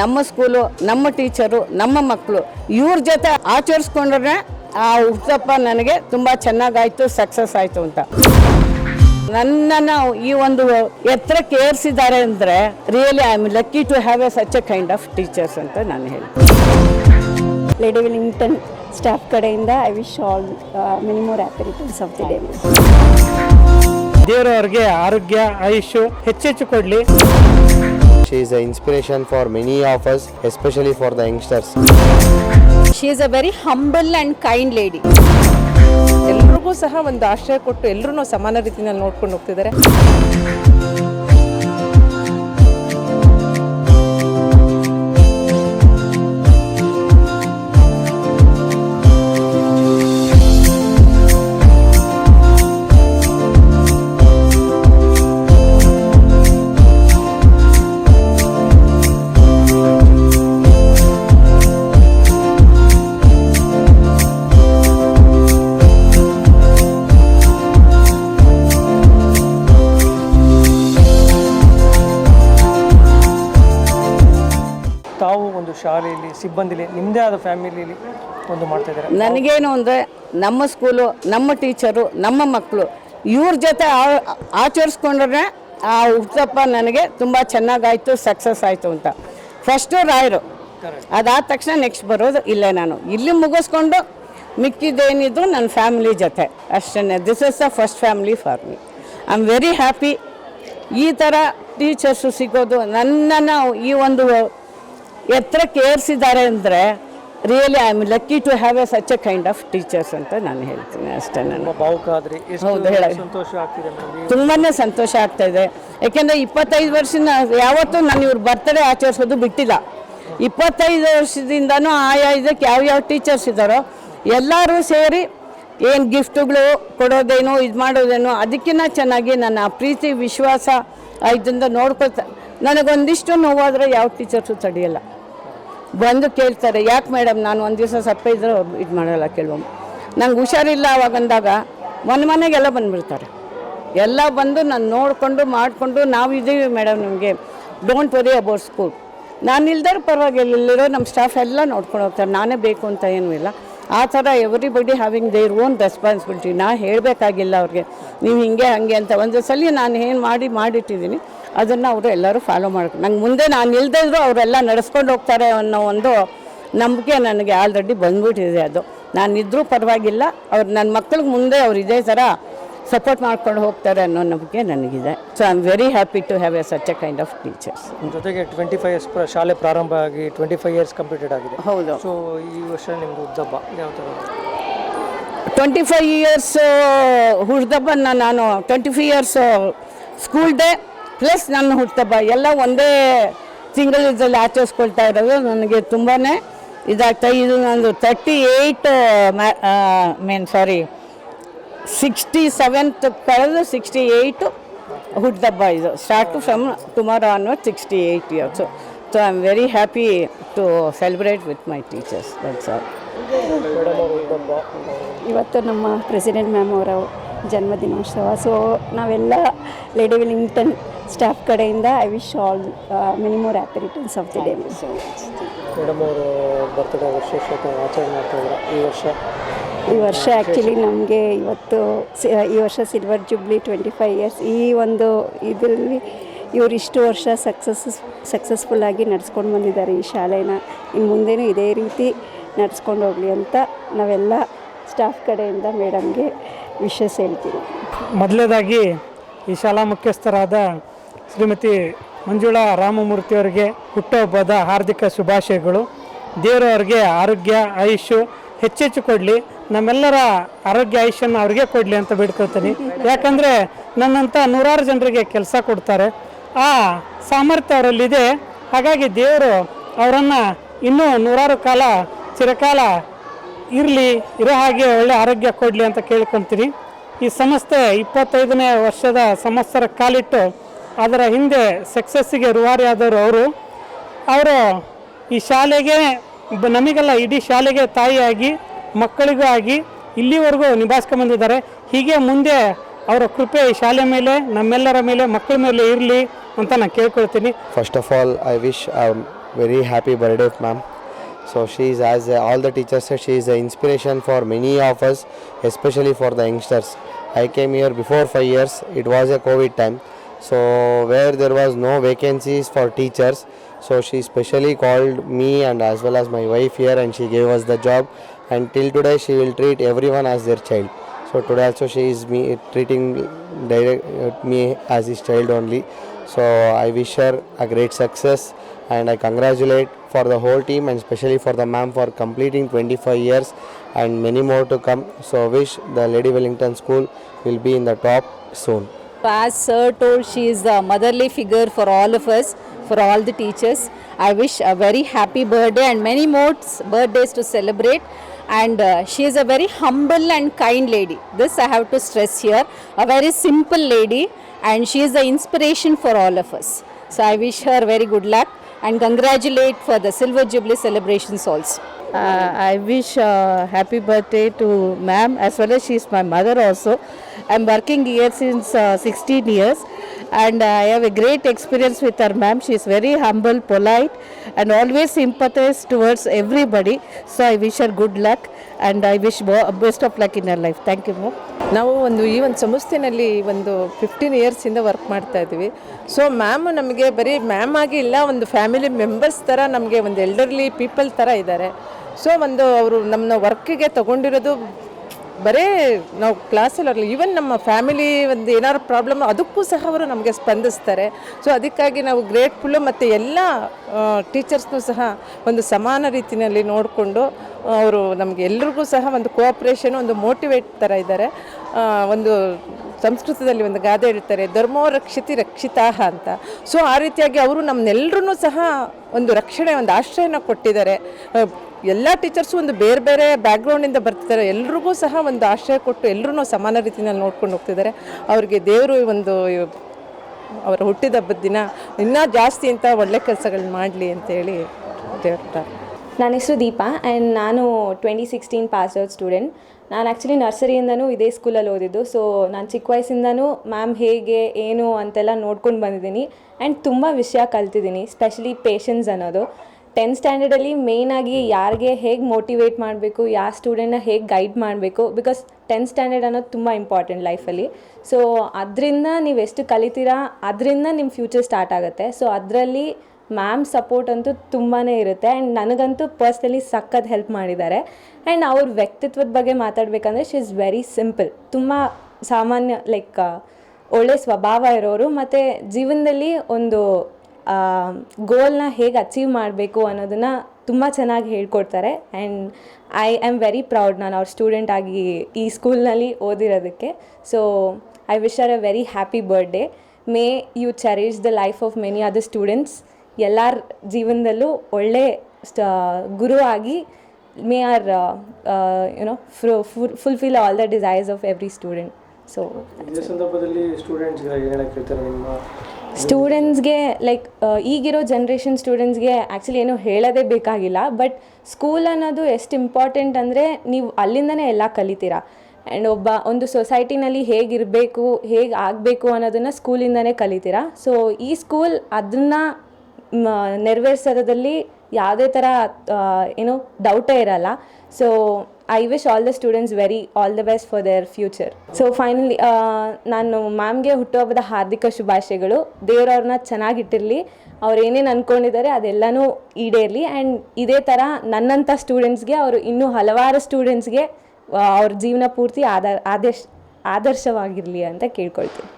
ನಮ್ಮ ಸ್ಕೂಲು ನಮ್ಮ ಟೀಚರು ನಮ್ಮ ಮಕ್ಕಳು ಇವ್ರ ಜೊತೆ ಆಚರಿಸ್ಕೊಂಡ್ರೆ ಆ ಹುಟ್ಟಪ್ಪ ನನಗೆ ತುಂಬ ಚೆನ್ನಾಗಾಯ್ತು ಸಕ್ಸಸ್ ಆಯಿತು ಅಂತ. ನನ್ನನ್ನು ಈ ಒಂದು ಎತ್ತರಕ್ಕೆ ಏರಿಸಿದ್ದಾರೆ ಅಂದರೆ really I am lucky to have a such a kind of teachers ಅಂತ ನಾನು ಹೇಳ್ತೀನಿ. ಲೇಡಿ ವಿಲಿಂಗ್ಟನ್ ಸ್ಟಾಫ್ ಕಡೆಯಿಂದ I wish all many more happy returns of the day ದೇವರು ಅವ್ರಿಗೆ ಆರೋಗ್ಯ ಆಯುಷು ಹೆಚ್ಚೆಚ್ಚು ಕೊಡಲಿ. She is an inspiration for many of us, especially for the youngsters. She is a very humble and kind lady ಎಲ್ರಿಗೂ ಸಹ ಒಂದು ಆಶ್ರಯ ಕೊಟ್ಟು ಎಲ್ಲರೂ ಸಮಾನ ರೀತಿಯಲ್ಲಿ ನೋಡ್ಕೊಂಡು ಹೋಗ್ತಿದ್ದಾರೆ ಶಾಲೆಯಲ್ಲಿ ಸಿಬ್ಬಂದಿಲಿ ನಿಮ್ಮದೇ ಆದ ಫ್ಯಾಮಿಲಿಲಿ ಒಂದು ಮಾಡ್ತಾ ಇದ್ದಾರೆ. ನನಗೇನು ಅಂದರೆ ನಮ್ಮ ಸ್ಕೂಲು ನಮ್ಮ ಟೀಚರು ನಮ್ಮ ಮಕ್ಕಳು ಇವ್ರ ಜೊತೆ ಆಚರಿಸ್ಕೊಂಡ್ರೆ ಆ ಹುಟ್ಟಪ್ಪ ನನಗೆ ತುಂಬ ಚೆನ್ನಾಗಾಯಿತು ಸಕ್ಸಸ್ ಆಯಿತು ಅಂತ. ಫಸ್ಟು ರಾಯರು. ಅದಾದ ತಕ್ಷಣ ನೆಕ್ಸ್ಟ್ ಬರೋದು ಇಲ್ಲೇ ನಾನು. ಇಲ್ಲಿ ಮುಗಿಸ್ಕೊಂಡು ಮಿಕ್ಕಿದ್ದೇನಿದ್ರು ನನ್ನ ಫ್ಯಾಮಿಲಿ ಜೊತೆ. ಅಷ್ಟೇ this is the first family for me I am very happy ಈ ಥರ ಟೀಚರ್ಸು ಸಿಗೋದು ನನ್ನನ್ನು ಈ ಒಂದು ಎತ್ತರಕ್ಕೆ ಏರಿಸಿದ್ದಾರೆ ಅಂದರೆ really I am lucky to have a such a kind of teachers ಅಂತ ನಾನು ಹೇಳ್ತೀನಿ ಅಷ್ಟೇ ನಾನು. ಹೌದು, ಹೇಳ. ತುಂಬಾ ಸಂತೋಷ ಆಗ್ತಾ ಇದೆ. ಯಾಕೆಂದರೆ ಇಪ್ಪತ್ತೈದು ವರ್ಷನ ಯಾವತ್ತೂ ನಾನು ಇವ್ರ ಬರ್ತಡೇ ಆಚರಿಸೋದು ಬಿಟ್ಟಿಲ್ಲ. ಇಪ್ಪತ್ತೈದು ವರ್ಷದಿಂದನೂ ಆಯಾ ಇದಕ್ಕೆ ಯಾವ್ಯಾವ ಟೀಚರ್ಸ್ ಇದ್ದಾರೋ ಎಲ್ಲರೂ ಸೇರಿ ಏನು ಗಿಫ್ಟುಗಳು ಕೊಡೋದೇನೋ ಇದು ಮಾಡೋದೇನೋ ಅದಕ್ಕಿಂತ ಚೆನ್ನಾಗಿ ನನ್ನ ಆ ಪ್ರೀತಿ ವಿಶ್ವಾಸ ಇದರಿಂದ ನೋಡ್ಕೊಳ್ತಾ ನನಗೊಂದಿಷ್ಟು ನೋವಾದರೆ ಯಾವ ಟೀಚರ್ಸು ತಡೆಯಲ್ಲ ಬಂದು ಕೇಳ್ತಾರೆ, ಯಾಕೆ ಮೇಡಮ್ ನಾನು ಒಂದು ದಿವಸ ಸಪ್ಪೆ ಇದ್ರೂ ಇದು ಮಾಡಲ್ಲ ಕೆಲವೊಮ್ಮೆ ನಂಗೆ ಹುಷಾರಿಲ್ಲ ಅವಾಗಂದಾಗ ಮನೆ ಮನೆಗೆಲ್ಲ ಬಂದುಬಿಡ್ತಾರೆ. ಎಲ್ಲ ಬಂದು ನಾನು ನೋಡಿಕೊಂಡು ಮಾಡಿಕೊಂಡು ನಾವು ಇದ್ದೀವಿ ಮೇಡಮ್ ನಿಮಗೆ. ಡೋಂಟ್ ವರಿ ಅಬೌಟ್ ಸ್ಕೂಲ್ ನಾನು ಇಲ್ದಾರ ಪರವಾಗಿಲ್ಲ, ಇಲ್ಲಿರೋ ನಮ್ಮ ಸ್ಟಾಫ್ ಎಲ್ಲ ನೋಡ್ಕೊಂಡು ಹೋಗ್ತಾರೆ, ನಾನೇ ಬೇಕು ಅಂತ ಏನೂ ಇಲ್ಲ. ಆ ಥರ everybody having their own responsibility ನಾ ಹೇಳಬೇಕಾಗಿಲ್ಲ ಅವ್ರಿಗೆ. ನೀವು ಹಿಂಗೆ, ಹಾಗೆ ಅಂತ ಒಂದು ಸಲ ನಾನು ಏನು ಮಾಡಿ ಮಾಡಿಟ್ಟಿದ್ದೀನಿ ಅದನ್ನು ಅವರು ಎಲ್ಲರೂ ಫಾಲೋ ಮಾಡ್ಕೊಂಡು ನಂಗೆ ಮುಂದೆ ನಾನು ಇಲ್ಲದೆ ಇದ್ದರೂ ಅವರೆಲ್ಲ ನಡೆಸ್ಕೊಂಡು ಹೋಗ್ತಾರೆ ಅನ್ನೋ ಒಂದು ನಂಬಿಕೆ ನನಗೆ ಆಲ್ರೆಡಿ ಬಂದ್ಬಿಟ್ಟಿದೆ ಅದು. ನಾನಿದ್ರೂ ಪರವಾಗಿಲ್ಲ. ಅವ್ರು ನನ್ನ ಮಕ್ಳಿಗೆ ಮುಂದೆ ಅವ್ರು ಇದೇ ಥರ ಸಪೋರ್ಟ್ ಮಾಡ್ಕೊಂಡು ಹೋಗ್ತಾರೆ ಅನ್ನೋ ನಂಬಿಕೆ ನನಗಿದೆ. So I am very happy to have a such a kind of teachers ಜೊತೆಗೆ ಟ್ವೆಂಟಿ ಫೈವ್ ಇಯರ್ಸ್ ಶಾಲೆ ಪ್ರಾರಂಭ ಆಗಿ ಟ್ವೆಂಟಿ ಫೈವ್ ಇಯರ್ಸ್ ಕಂಪ್ಲೀಟೆಡ್ ಆಗಿದೆ. ಹೌದು. ಸೊ ಈ ವರ್ಷ ನಿಮ್ದು ಉದ್ದಬ್ಬ ಯಾವ ಥರ ಟ್ವೆಂಟಿ ಫೈವ್ ಇಯರ್ಸ್ ಹುಡ್ದಬ್ಬನ ನಾನು twenty five years school day plus ನನ್ನ ಹುಡ್ತಬ್ಬ ಎಲ್ಲ ಒಂದೇ ತಿಂಗಳ ಇದರಲ್ಲಿ ಆಚರಿಸ್ಕೊಳ್ತಾ ಇರೋದು ನನಗೆ ತುಂಬಾ ಇದಾಗ್ತಾ ಇದು ನಂದು thirty eight mean sorry sixty seventh ಕಳೆದು ಸಿಕ್ಸ್ಟಿ ಏಯ್ಟು ಹುಟ್ಟದಬ್ಬ ಇದು. Start from tomorrow onward sixty eight years so I am very happy to celebrate with my teachers that's all ಇವತ್ತು ನಮ್ಮ ಪ್ರೆಸಿಡೆಂಟ್ ಮ್ಯಾಮ್ ಅವರ ಜನ್ಮದಿನೋತ್ಸವ. ಸೊ ನಾವೆಲ್ಲ ಲೇಡಿ ವಿಲಿಂಗ್ಟನ್ ಸ್ಟಾಫ್ ಕಡೆಯಿಂದ I wish all many more happy returns of the day madam ಅವರು birthday ವಿಶೇಷತೆ ಆಚರಣೆ ಮಾಡ್ತಾ ಇದ್ದಾರೆ ಈ ವರ್ಷ. ಈ ವರ್ಷ ಆ್ಯಕ್ಚುಲಿ ನಮಗೆ ಇವತ್ತು ಈ ವರ್ಷ silver jubilee twenty five years ಈ ಒಂದು ಇದರಲ್ಲಿ ಇವರು ಇಷ್ಟು ವರ್ಷ ಸಕ್ಸಸ್ ಸಕ್ಸಸ್ಫುಲ್ಲಾಗಿ ನಡ್ಸ್ಕೊಂಡು ಬಂದಿದ್ದಾರೆ ಈ ಶಾಲೆನ. ಇನ್ನು ಮುಂದೆನೂ ಇದೇ ರೀತಿ ನಡ್ಸ್ಕೊಂಡು ಹೋಗಲಿ ಅಂತ ನಾವೆಲ್ಲ ಸ್ಟಾಫ್ ಕಡೆಯಿಂದ ಮೇಡಮ್ಗೆ ವಿಶಸ್ ಹೇಳ್ತೀವಿ. ಮೊದಲನೇದಾಗಿ ಈ ಶಾಲಾ ಮುಖ್ಯಸ್ಥರಾದ ಶ್ರೀಮತಿ ಮಂಜುಳಾ ರಾಮಮೂರ್ತಿಯವರಿಗೆ ಹುಟ್ಟುಹಬ್ಬದ ಹಾರ್ದಿಕ ಶುಭಾಶಯಗಳು. ದೇವರವ್ರಿಗೆ ಆರೋಗ್ಯ ಆಯುಷು ಹೆಚ್ಚೆಚ್ಚು ಕೊಡಲಿ. ನಮ್ಮೆಲ್ಲರ ಆರೋಗ್ಯ ಆಯುಷ್ಯನ ಅವ್ರಿಗೆ ಕೊಡಲಿ ಅಂತ ಬೇಡ್ಕೊಳ್ತೀನಿ. ಯಾಕಂದರೆ ನನ್ನಂಥ ನೂರಾರು ಜನರಿಗೆ ಕೆಲಸ ಕೊಡ್ತಾರೆ. ಆ ಸಾಮರ್ಥ್ಯ ಅವರಲ್ಲಿದೆ. ಹಾಗಾಗಿ ದೇವರು ಅವರನ್ನು ಇನ್ನೂ ನೂರಾರು ಕಾಲ ಚಿರಕಾಲ ಇರಲಿ, ಇರೋ ಹಾಗೆ ಒಳ್ಳೆ ಆರೋಗ್ಯ ಕೊಡಲಿ ಅಂತ ಕೇಳ್ಕೊತೀನಿ. ಈ ಸಂಸ್ಥೆ ಇಪ್ಪತ್ತೈದನೇ ವರ್ಷದ ಸಂವತ್ಸರ ಕಾಲಿಟ್ಟು ಅದರ ಹಿಂದೆ ಸಕ್ಸಸ್ಸಿಗೆ ರೂವಾರಿಯಾದವರು ಅವರು. ಅವರು ಈ ಶಾಲೆಗೆ ನಮಗೆಲ್ಲ ಇಡೀ ಶಾಲೆಗೆ ತಾಯಿಯಾಗಿ ಮಕ್ಕಳಿಗಾಗಿ ಇಲ್ಲಿವರೆಗೂ ನಿಭಾಯಿಸ್ಕೊಂಡು ಬಂದಿದ್ದಾರೆ. ಹೀಗೆ ಮುಂದೆ ಅವರ ಕೃಪೆ ಶಾಲೆ ಮೇಲೆ, ನಮ್ಮೆಲ್ಲರ ಮೇಲೆ, ಮಕ್ಕಳ ಮೇಲೆ ಇರಲಿ ಅಂತ ನಾನು ಕೇಳ್ಕೊಳ್ತೀನಿ. First of all I wish I am very happy birthday ma'am so she is as a all the teachers she is a inspiration for many offers especially for the youngsters I came year before five years it was a COVID time so where there was no vacancies for teachers so she specially called me and as well as my wife year and she gave was the job And till today, she will treat everyone as their child. So today also she is me treating direct, uh, me as his child only. So I wish her a great success and I congratulate for the whole team and especially for the ma'am for completing 25 years and many more to come. So wish the Lady Wellington School will be in the top soon. As sir told, she is the motherly figure for all of us, for all the teachers. I wish a very happy birthday and many more birthdays to celebrate. And uh, she is a very humble and kind lady. This I have to stress here. A very simple lady, and she is the inspiration for all of us. So I wish her very good luck and congratulate for the Silver Jubilee celebrations also. I wish happy birthday to ma'am as well as she is my mother also I am working year since sixteen years and I have a great experience with our ma'am she is very humble polite and always sympathise towards every ಬಡಿ so I wish our good luck and I wish best of luck in our life thank you ಮೋ ನಾವು ಒಂದು ಈ ಒಂದು ಸಂಸ್ಥೆಯಲ್ಲಿ ಒಂದು fifteen ಇಯರ್ಸಿಂದ work ಮಾಡ್ತಾ ಇದ್ದೀವಿ. ಸೊ ಮ್ಯಾಮ್ ನಮಗೆ ಬರೀ ಮ್ಯಾಮ್ ಆಗಿ ಇಲ್ಲ, ಒಂದು ಫ್ಯಾಮಿಲಿ ಮೆಂಬರ್ಸ್ ಥರ ನಮಗೆ ಒಂದು ಎಲ್ಡರ್ಲಿ ಪೀಪಲ್ ಥರ ಇದ್ದಾರೆ. ಸೊ ಒಂದು ಅವರು ನಮ್ಮನ್ನ ವರ್ಕಿಗೆ ತಗೊಂಡಿರೋದು ಬರೇ ನಾವು ಕ್ಲಾಸಲ್ಲಿ ಈವನ್ ನಮ್ಮ ಫ್ಯಾಮಿಲಿ ಒಂದು ಏನಾದ್ರು ಪ್ರಾಬ್ಲಮ್ ಅದಕ್ಕೂ ಸಹ ಅವರು ನಮಗೆ ಸ್ಪಂದಿಸ್ತಾರೆ. ಸೊ ಅದಕ್ಕಾಗಿ ನಾವು ಗ್ರೇಟ್ಫುಲ್ಲು ಮತ್ತು ಎಲ್ಲ ಟೀಚರ್ಸ್ನೂ ಸಹ ಒಂದು ಸಮಾನ ರೀತಿಯಲ್ಲಿ ನೋಡಿಕೊಂಡು ಅವರು ನಮಗೆ ಎಲ್ರಿಗೂ ಸಹ ಒಂದು ಕೋಆಪ್ರೇಷನ್ ಒಂದು ಮೋಟಿವೇಟ್ ಥರ ಇದ್ದಾರೆ. ಒಂದು ಸಂಸ್ಕೃತದಲ್ಲಿ ಒಂದು ಗಾದೆ ಹೇಳ್ತಾರೆ, ಧರ್ಮೋ ರಕ್ಷಿತಿ ರಕ್ಷಿತಾಹ ಅಂತ. ಸೊ ಆ ರೀತಿಯಾಗಿ ಅವರು ನಮ್ಮನ್ನೆಲ್ಲರೂ ಸಹ ಒಂದು ರಕ್ಷಣೆ, ಒಂದು ಆಶ್ರಯನ ಕೊಟ್ಟಿದ್ದಾರೆ. ಎಲ್ಲ ಟೀಚರ್ಸು ಒಂದು ಬೇರೆ ಬೇರೆ ಬ್ಯಾಕ್ಗ್ರೌಂಡಿಂದ ಬರ್ತಿದ್ದಾರೆ. ಎಲ್ರಿಗೂ ಸಹ ಒಂದು ಆಶ್ರಯ ಕೊಟ್ಟು ಎಲ್ಲರೂ ಸಮಾನ ರೀತಿಯಲ್ಲಿ ನೋಡ್ಕೊಂಡು ಹೋಗ್ತಿದ್ದಾರೆ. ಅವರಿಗೆ ದೇವರು ಒಂದು ಅವರ ಹುಟ್ಟಿದ ಹಬ್ಬದ ದಿನ ಇನ್ನೂ ಜಾಸ್ತಿ ಅಂತ ಒಳ್ಳೆ ಕೆಲಸಗಳನ್ನ ಮಾಡಲಿ ಅಂತೇಳಿ ದೇವ್ರ ನನ್ನ ಹೆಸರು ದೀಪಾ ಆ್ಯಂಡ್ ನಾನು ಟ್ವೆಂಟಿ ಸಿಕ್ಸ್ಟೀನ್ ಪಾಸ್ ಸ್ಟೂಡೆಂಟ್. ನಾನು ಆ್ಯಕ್ಚುಲಿ ನರ್ಸರಿಯಿಂದನೂ ಇದೇ ಸ್ಕೂಲಲ್ಲಿ ಓದಿದ್ದು. ಸೊ ನಾನು ಚಿಕ್ಕ ವಯಸ್ಸಿಂದನೂ ಮ್ಯಾಮ್ ಹೇಗೆ, ಏನು ಅಂತೆಲ್ಲ ನೋಡ್ಕೊಂಡು ಬಂದಿದ್ದೀನಿ. ಆ್ಯಂಡ್ ತುಂಬ ವಿಷಯ ಕಲ್ತಿದ್ದೀನಿ ಸ್ಪೆಷಲಿ ಪೇಷನ್ಸ್ ಅನ್ನೋದು. ಟೆಂತ್ ಸ್ಟ್ಯಾಂಡರ್ಡಲ್ಲಿ ಮೇಯ್ನಾಗಿ ಯಾರಿಗೆ ಹೇಗೆ ಮೋಟಿವೇಟ್ ಮಾಡಬೇಕು, ಯಾವ ಸ್ಟೂಡೆಂಟ್ನ ಹೇಗೆ ಗೈಡ್ ಮಾಡಬೇಕು ಬಿಕಾಸ್ ಟೆಂತ್ ಸ್ಟ್ಯಾಂಡರ್ಡ್ ಅನ್ನೋದು ತುಂಬ ಇಂಪಾರ್ಟೆಂಟ್ ಲೈಫಲ್ಲಿ ಸೊ ಅದರಿಂದ ನೀವು ಎಷ್ಟು ಕಲಿತೀರಾ, ಅದರಿಂದ ನಿಮ್ಮ ಫ್ಯೂಚರ್ ಸ್ಟಾರ್ಟ್ ಆಗುತ್ತೆ. ಸೊ ಅದರಲ್ಲಿ ಮ್ಯಾಮ್ ಸಪೋರ್ಟ್ ಅಂತೂ ತುಂಬಾ ಇರುತ್ತೆ. ಆ್ಯಂಡ್ ನನಗಂತೂ ಪರ್ಸ್ನಲಿ ಸಖತ್ ಹೆಲ್ಪ್ ಮಾಡಿದ್ದಾರೆ. ಆ್ಯಂಡ್ ಅವ್ರ ವ್ಯಕ್ತಿತ್ವದ ಬಗ್ಗೆ ಮಾತಾಡಬೇಕಂದ್ರೆ ಶಿ ಇಸ್ ವೆರಿ ಸಿಂಪಲ್. ತುಂಬ ಸಾಮಾನ್ಯ, ಲೈಕ್ ಒಳ್ಳೆ ಸ್ವಭಾವ ಇರೋರು ಮತ್ತು ಜೀವನದಲ್ಲಿ ಒಂದು ಗೋಲ್ನ ಹೇಗೆ ಅಚೀವ್ ಮಾಡಬೇಕು ಅನ್ನೋದನ್ನು ತುಂಬ ಚೆನ್ನಾಗಿ ಹೇಳ್ಕೊಡ್ತಾರೆ. And I am very proud ನಾನು ಅವ್ರ ಸ್ಟೂಡೆಂಟ್ ಆಗಿ ಈ ಸ್ಕೂಲ್ನಲ್ಲಿ ಓದಿರೋದಕ್ಕೆ. So, I wish are a very happy birthday may you cherish the life of many other students. ಎಲ್ಲರ ಜೀವನದಲ್ಲೂ ಒಳ್ಳೆ ಸ್ಟ್ ಗುರು ಆಗಿ may are you know fulfil all the desires of every student so ಸಂದರ್ಭದಲ್ಲಿ ಸ್ಟೂಡೆಂಟ್ಸ್ಗೆ ಲೈಕ್ ಈಗಿರೋ ಜನ್ರೇಷನ್ ಸ್ಟೂಡೆಂಟ್ಸ್ಗೆ ಆ್ಯಕ್ಚುಲಿ ಏನೂ ಹೇಳೋದೇ ಬೇಕಾಗಿಲ್ಲ ಬಟ್ ಸ್ಕೂಲ್ ಅನ್ನೋದು ಎಷ್ಟು ಇಂಪಾರ್ಟೆಂಟ್ ಅಂದರೆ ನೀವು ಅಲ್ಲಿಂದನೇ ಎಲ್ಲ ಕಲಿತೀರಾ. ಆ್ಯಂಡ್ ಒಬ್ಬ ಒಂದು ಸೊಸೈಟಿನಲ್ಲಿ ಹೇಗಿರಬೇಕು ಹೇಗೆ ಆಗಬೇಕು ಅನ್ನೋದನ್ನು ಸ್ಕೂಲಿಂದನೇ ಕಲಿತೀರಾ. ಸೊ ಈ ಸ್ಕೂಲ್ ಅದನ್ನು ನೆರವೇರಿಸೋದ್ರಲ್ಲಿ ಯಾವುದೇ ಥರ ಏನು ಡೌಟೇ ಇರಲ್ಲ. So I wish all the students very all the best for their future so finally ನಾನು ಮ್ಯಾಮ್ಗೆ ಹುಟ್ಟುಹಬ್ಬದ ಹಾರ್ದಿಕ ಶುಭಾಶಯಗಳು. ದೇವರವ್ರನ್ನ ಚೆನ್ನಾಗಿಟ್ಟಿರಲಿ. ಅವ್ರು ಏನೇನು ಅಂದ್ಕೊಂಡಿದ್ದಾರೆ ಅದೆಲ್ಲನೂ ಈಡೇರಲಿ. ಆ್ಯಂಡ್ ಇದೇ ಥರ ನನ್ನಂಥ ಸ್ಟೂಡೆಂಟ್ಸ್ಗೆ ಅವರು ಇನ್ನೂ ಹಲವಾರು ಸ್ಟೂಡೆಂಟ್ಸ್ಗೆ ಅವ್ರ ಜೀವನ ಪೂರ್ತಿ ಆದ ಆದರ್ಶ ಆದರ್ಶವಾಗಿರಲಿ ಅಂತ ಕೇಳ್ಕೊಳ್ತೀನಿ.